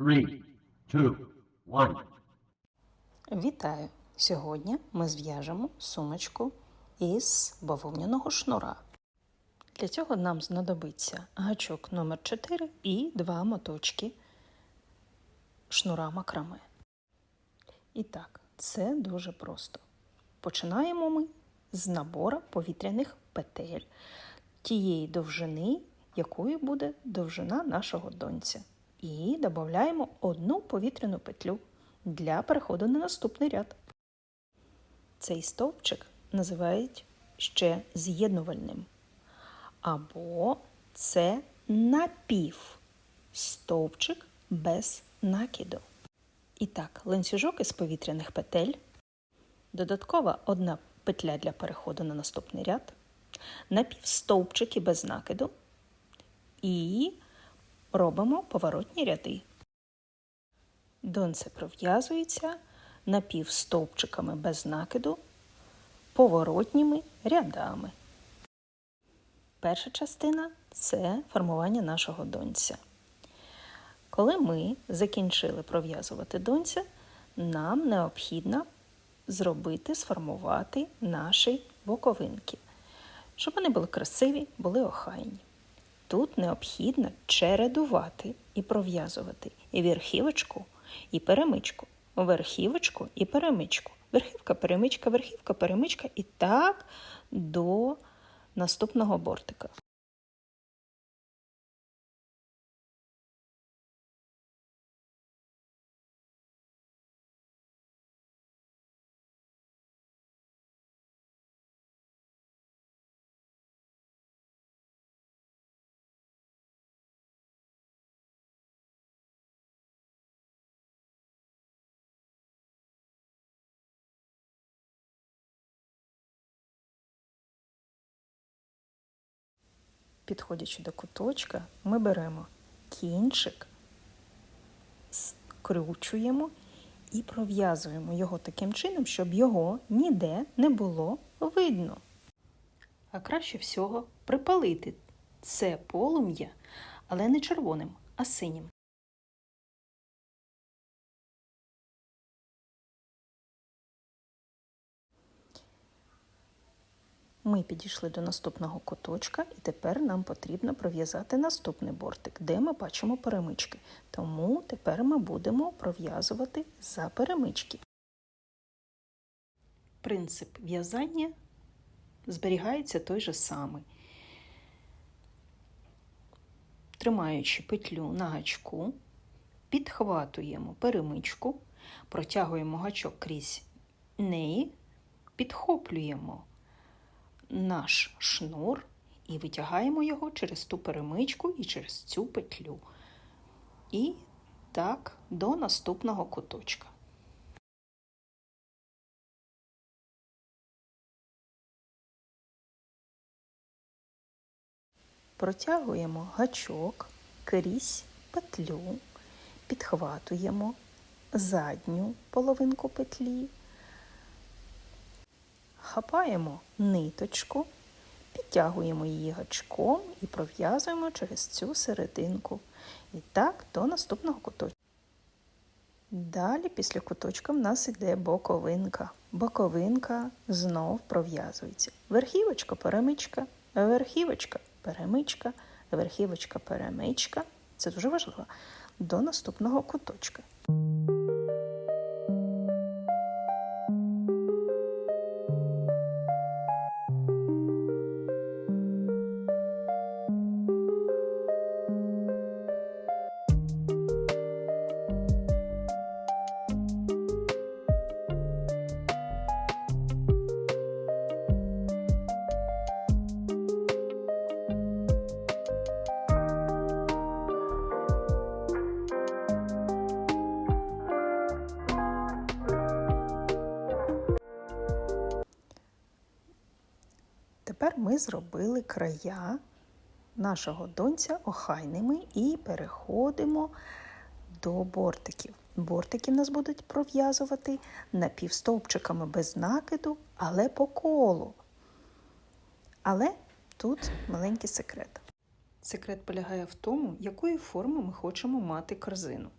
Three, two, one. Вітаю! Сьогодні ми зв'яжемо сумочку із бавовняного шнура. Для цього нам знадобиться гачок номер 4 і два моточки шнура макраме. І так, це дуже просто. Починаємо ми з набора повітряних петель тієї довжини, якою буде довжина нашого донця. І додаємо одну повітряну петлю для переходу на наступний ряд. Цей стовпчик називають ще з'єднувальним. Або це напів стовпчик без накиду. І так, ланцюжок із повітряних петель, додаткова одна петля для переходу на наступний ряд, напівстовпчики без накиду і робимо поворотні ряди. Донце пров'язується напівстовпчиками без накиду, поворотніми рядами. Перша частина це формування нашого донця. Коли ми закінчили пров'язувати донця, нам необхідно зробити, сформувати наші боковинки, щоб вони були красиві, були охайні. Тут необхідно чередувати і пров'язувати і верхівочку, і перемичку, верхівочку і перемичку. Верхівка, перемичка, верхівка, перемичка і так до наступного бортика. Підходячи до куточка, ми беремо кінчик, скручуємо і пров'язуємо його таким чином, щоб його ніде не було видно. А краще всього припалити це полум'я, але не червоним, а синім. Ми підійшли до наступного куточка, і тепер нам потрібно пров'язати наступний бортик, де ми бачимо перемички. Тому тепер ми будемо пров'язувати за перемички. Принцип в'язання зберігається той же самий. Тримаючи петлю на гачку, підхватуємо перемичку, протягуємо гачок крізь неї, підхоплюємо наш шнур і витягаємо його через ту перемичку і через цю петлю. І так до наступного куточка. Протягуємо гачок крізь петлю, підхватуємо задню половинку петлі хапаємо ниточку, підтягуємо її гачком і пров'язуємо через цю серединку. І так до наступного куточка. Далі після куточка в нас йде боковинка. Боковинка знов пров'язується. Верхівочка, перемичка, верхівочка, перемичка, верхівочка, перемичка. Це дуже важливо. До наступного куточка. Ми зробили края нашого донця охайними і переходимо до бортиків. Бортики нас будуть пров'язувати напівстовпчиками без накиду, але по колу. Але тут маленький секрет. Секрет полягає в тому, якої форми ми хочемо мати корзину.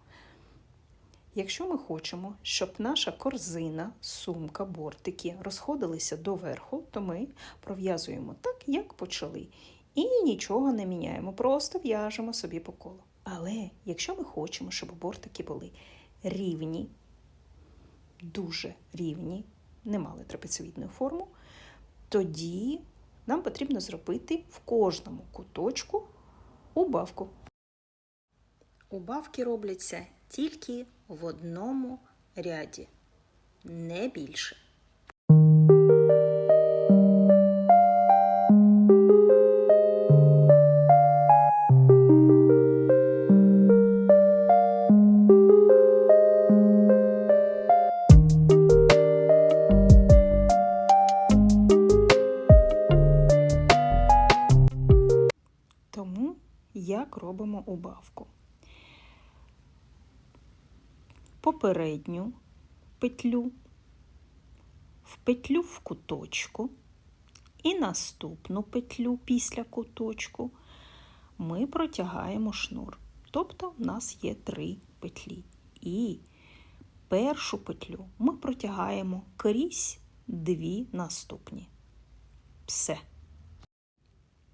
Якщо ми хочемо, щоб наша корзина, сумка, бортики розходилися доверху, то ми пров'язуємо так, як почали. І нічого не міняємо, просто в'яжемо собі по колу. Але якщо ми хочемо, щоб бортики були рівні, дуже рівні, не мали трапецевідну форму, тоді нам потрібно зробити в кожному куточку убавку. Убавки робляться тільки в одному ряді, не більше. Тому як робимо убавку? Попередню петлю, в петлю в куточку і наступну петлю після куточку ми протягаємо шнур. Тобто в нас є три петлі. І першу петлю ми протягаємо крізь дві наступні. Все.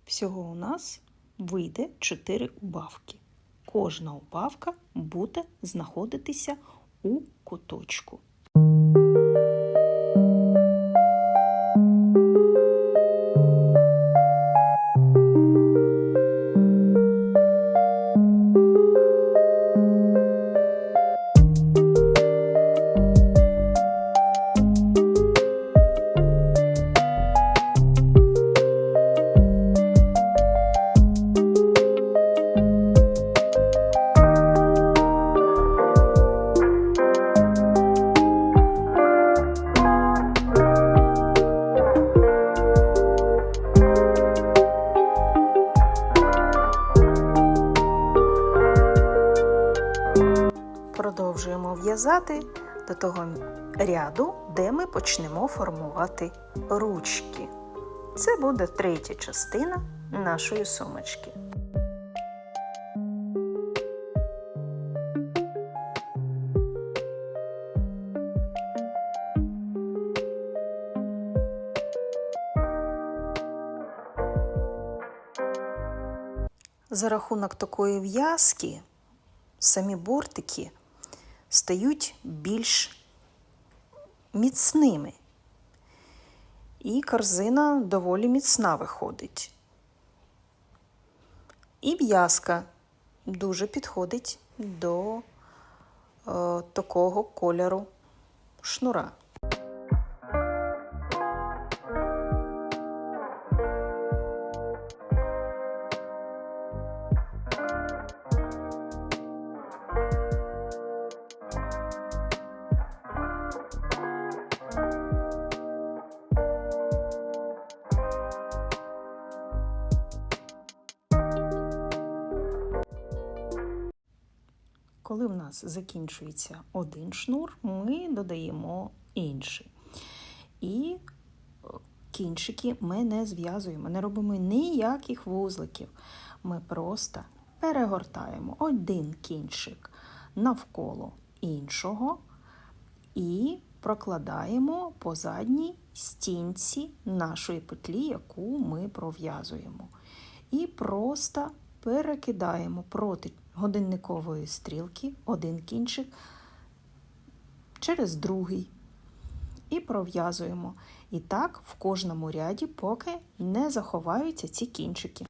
Всього у нас вийде 4 убавки. Кожна убавка буде знаходитися у куточку. В'язати до того ряду, де ми почнемо формувати ручки. Це буде третя частина нашої сумочки. За рахунок такої в'язки самі бортики стають більш міцними. І корзина доволі міцна виходить. І в'язка дуже підходить до е, такого кольору шнура. Коли в нас закінчується один шнур, ми додаємо інший. І е, кінчики ми не зв'язуємо, не робимо ніяких вузликів. Ми просто перегортаємо один кінчик навколо іншого і прокладаємо по задній стінці нашої петлі, яку ми пров'язуємо. І просто перекидаємо проти годинникової стрілки один кінчик через другий і пров'язуємо. І так в кожному ряді, поки не заховаються ці кінчики.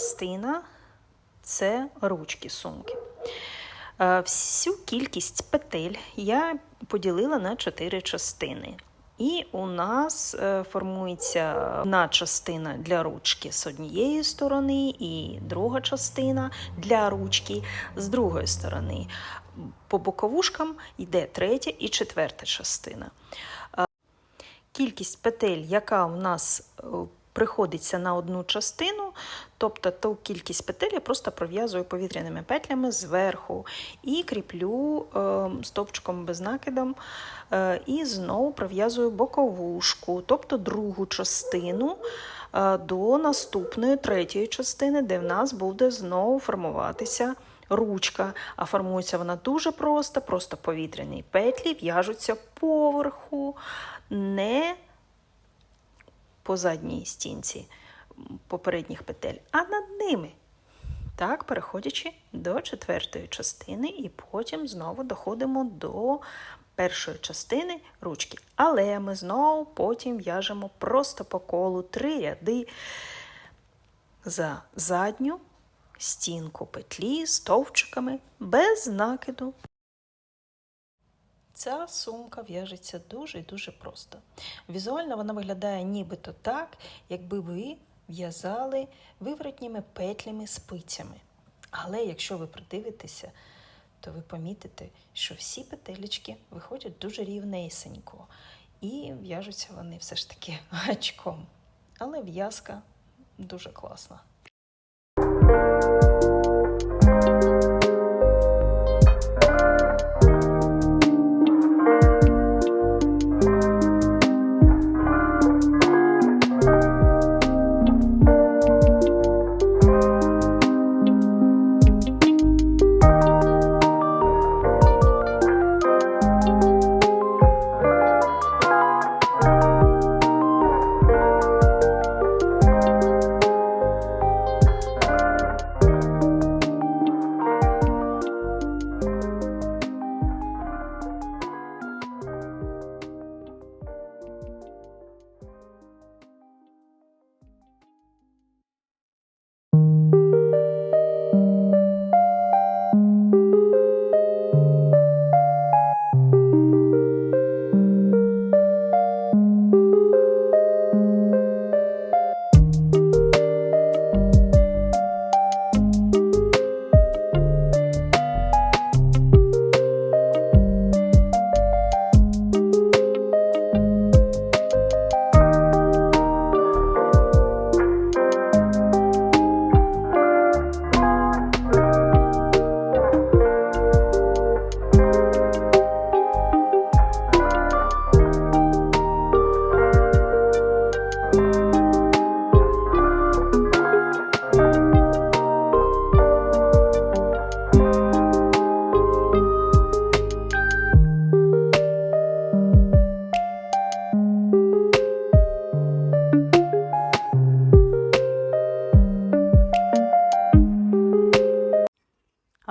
Частина це ручки сумки. Е, Всю кількість петель я поділила на чотири частини. І у нас е, формується одна частина для ручки з однієї сторони, і друга частина для ручки з другої сторони. По боковушкам йде третя і четверта частина. Е, Кількість петель, яка у нас приходиться на одну частину, тобто ту кількість петель я просто пров'язую повітряними петлями зверху і кріплю е, стовпчиком без накидом, е, і знову пров'язую боковушку, тобто другу частину е, до наступної третьої частини, де в нас буде знову формуватися. Ручка, а формується вона дуже просто, просто повітряні петлі в'яжуться поверху, не по задній стінці попередніх петель, а над ними. Так, переходячи до четвертої частини, і потім знову доходимо до першої частини ручки. Але ми знову потім в'яжемо просто по колу три ряди за задню стінку петлі стовпчиками без накиду. Ця сумка в'яжеться дуже і дуже просто. Візуально вона виглядає нібито так, якби ви в'язали виворотніми петлями спицями. Але якщо ви придивитеся, то ви помітите, що всі петелечки виходять дуже рівнесенько і в'яжуться вони все ж таки гачком. Але в'язка дуже класна.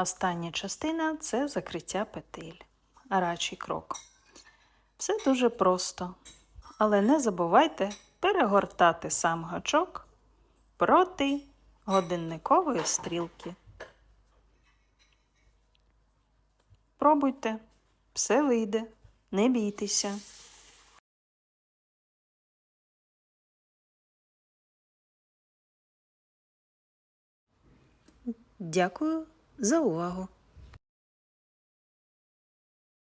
Остання частина це закриття петель. Радший крок. Все дуже просто. Але не забувайте перегортати сам гачок проти годинникової стрілки. Пробуйте, все вийде, не бійтеся. Дякую за увагу!